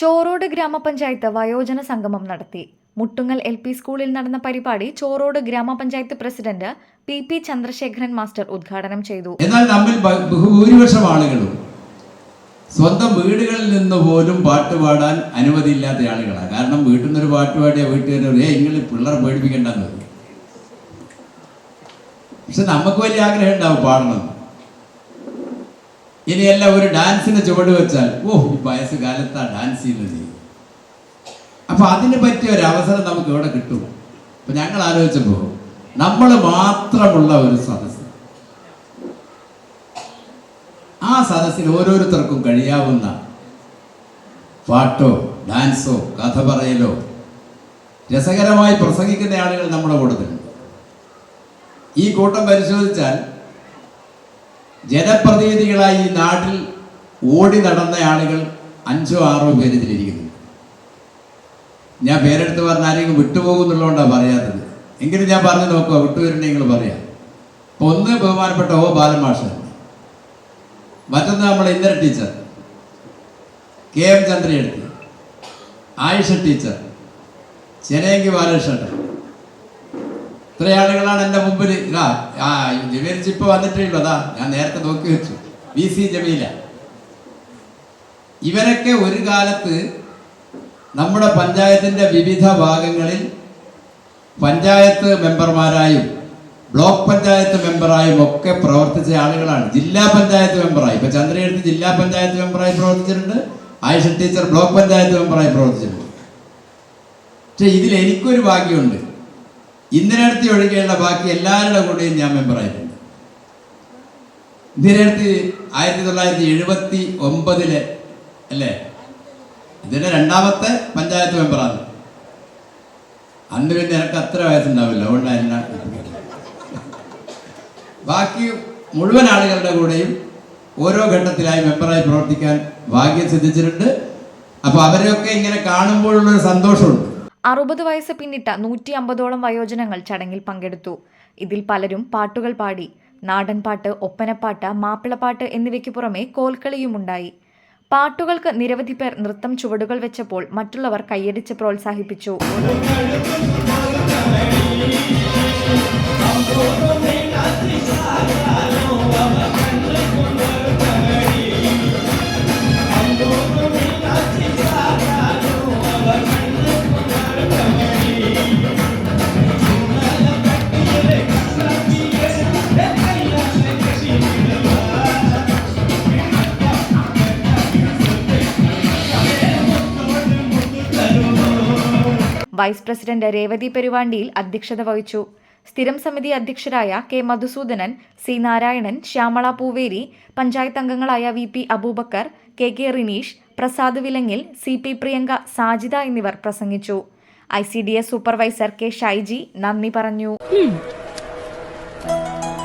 Chorode ഗ്രാമപഞ്ചായത്ത് വയോജന സംഗമം നടത്തി. മുട്ടുങ്ങൽ എൽ പി സ്കൂളിൽ നടന്ന പരിപാടി ചോറോട് ഗ്രാമപഞ്ചായത്ത് president P P Chandrasekharan master ഉദ്ഘാടനം ചെയ്തു. എന്നാൽ നമ്മിൽ ഭൂരിപക്ഷം ആളുകളും സ്വന്തം വീടുകളിൽ നിന്ന് പോലും പാട്ട് പാടാൻ അനുമതിയില്ലാത്ത ആളുകളാണ് കാരണം വീട്ടിൽ നിന്നൊരു പാട്ട് പാടിയ വീട്ടുകാർ ഏ നിങ്ങൾ പിള്ളേരെ പേടിപ്പിക്കേണ്ടെന്ന്. പക്ഷെ നമുക്ക് വലിയ ആഗ്രഹം ഉണ്ടാവും പാടണം ഇനിയല്ല ഒരു ഡാൻസിന് ചുവട് വെച്ചാൽ ഓ ഈ വയസ്സ് കാലത്താ ഡാൻസ് ചെയ്യുന്നത്. അപ്പൊ അതിന് പറ്റിയ ഒരു അവസരം നമുക്ക് ഇവിടെ കിട്ടും? അപ്പൊ ഞങ്ങൾ ആലോചിച്ചപ്പോൾ നമ്മൾ മാത്രമുള്ള ഒരു സദസ്സ്. ആ സദസ്സിൽ ഓരോരുത്തർക്കും കഴിയാവുന്ന പാട്ടോ ഡാൻസോ കഥ പറയലോ രസകരമായി പ്രസംഗിക്കുന്ന ആളുകൾ നമ്മുടെ കൂട്ടത്തിലുണ്ട്. ഈ കൂട്ടം പരിശോധിച്ചാൽ ജനപ്രതിനിധികളായി ഈ നാട്ടിൽ ഓടി നടന്ന ആളുകൾ അഞ്ചോ ആറോ പേര് ഇതിലിരിക്കുന്നു. ഞാൻ പേരെടുത്ത് പറഞ്ഞ ആരെങ്കിലും വിട്ടുപോകുന്നുള്ളതുകൊണ്ടാണ് പറയാത്തത്. എങ്കിലും ഞാൻ പറഞ്ഞു നോക്കുക വിട്ടുവരുന്നെങ്കിൽ പറയാം. അപ്പൊ ഒന്ന് ബഹുമാനപ്പെട്ട ഓ ബാലമാഷ്. മറ്റൊന്ന് നമ്മൾ ഇന്ദിര ടീച്ചർ. കെ എം ചന്ദ്രയെടുത്ത് ആയിഷ ടീച്ചർ. ചെനേങ്കി ബാലകൃഷ്ണൻ. ഇത്ര ആളുകളാണ് എന്റെ മുമ്പിൽ ഇതാ ആ ജമീൽ ഇപ്പോൾ വന്നിട്ടേ ഉള്ളൂ അതാ ഞാൻ നേരത്തെ നോക്കി വെച്ചു. വി. സി. ജമീല. ഇവരൊക്കെ ഒരു കാലത്ത് നമ്മുടെ പഞ്ചായത്തിന്റെ വിവിധ ഭാഗങ്ങളിൽ പഞ്ചായത്ത് മെമ്പർമാരായും ബ്ലോക്ക് പഞ്ചായത്ത് മെമ്പറായും ഒക്കെ പ്രവർത്തിച്ച ആളുകളാണ്. ജില്ലാ പഞ്ചായത്ത് മെമ്പറായി. ഇപ്പൊ ചന്ദ്രയെടുത്ത് ജില്ലാ പഞ്ചായത്ത് മെമ്പറായി പ്രവർത്തിച്ചിട്ടുണ്ട്. ആയിഷ ടീച്ചർ ബ്ലോക്ക് പഞ്ചായത്ത് മെമ്പറായി പ്രവർത്തിച്ചിട്ടുണ്ട്. പക്ഷെ ഇതിൽ എനിക്കൊരു ഭാഗ്യമുണ്ട്. ഇന്ദിരടുത്ത് ഒഴികെയുള്ള ബാക്കി എല്ലാവരുടെ കൂടെയും ഞാൻ മെമ്പറായിട്ടുണ്ട് ഇന്ദിരടുത്ത് ആയിരത്തി തൊള്ളായിരത്തി എഴുപത്തി ഒമ്പതിലെ അല്ലേ? ഇതിന്റെ രണ്ടാമത്തെ പഞ്ചായത്ത് മെമ്പറാണ് അന്ന് പിന്നെ എനിക്ക് അത്ര വയസ്സുണ്ടാവില്ല അതുകൊണ്ടാണ് ബാക്കി മുഴുവൻ ആളുകളുടെ കൂടെയും ഓരോ ഘട്ടത്തിലായി മെമ്പറായി പ്രവർത്തിക്കാൻ ഭാഗ്യം സിദ്ധിച്ചിട്ടുണ്ട്. അപ്പോൾ അവരെയൊക്കെ ഇങ്ങനെ കാണുമ്പോഴുള്ളൊരു സന്തോഷമുണ്ട്. അറുപത് വയസ്സ് പിന്നിട്ട നൂറ്റി അമ്പതോളം വയോജനങ്ങൾ ചടങ്ങിൽ പങ്കെടുത്തു. ഇതിൽ പലരും പാട്ടുകൾ പാടി നാടൻപാട്ട് ഒപ്പനപ്പാട്ട് മാപ്പിളപ്പാട്ട് എന്നിവയ്ക്ക് പുറമെ കോൽക്കളിയുമുണ്ടായി. പാട്ടുകൾക്ക് നിരവധി പേർ നൃത്തം ചുവടുകൾ വെച്ചപ്പോൾ മറ്റുള്ളവർ കൈയടിച്ച് പ്രോത്സാഹിപ്പിച്ചു. വൈസ് പ്രസിഡന്റ് രേവതി പെരുവാണ്ടിയിൽ അധ്യക്ഷത വഹിച്ചു. സ്ഥിരം സമിതി അധ്യക്ഷരായ കെ മധുസൂദനൻ സി നാരായണൻ ശ്യാമള പൂവേരി പഞ്ചായത്ത് അംഗങ്ങളായ V P Abubakar K K Rineesh Prasad വിലങ്ങിൽ C P Priyanka Sajida എന്നിവർ പ്രസംഗിച്ചു. I C D S supervisor K Shyji നന്ദി പറഞ്ഞു.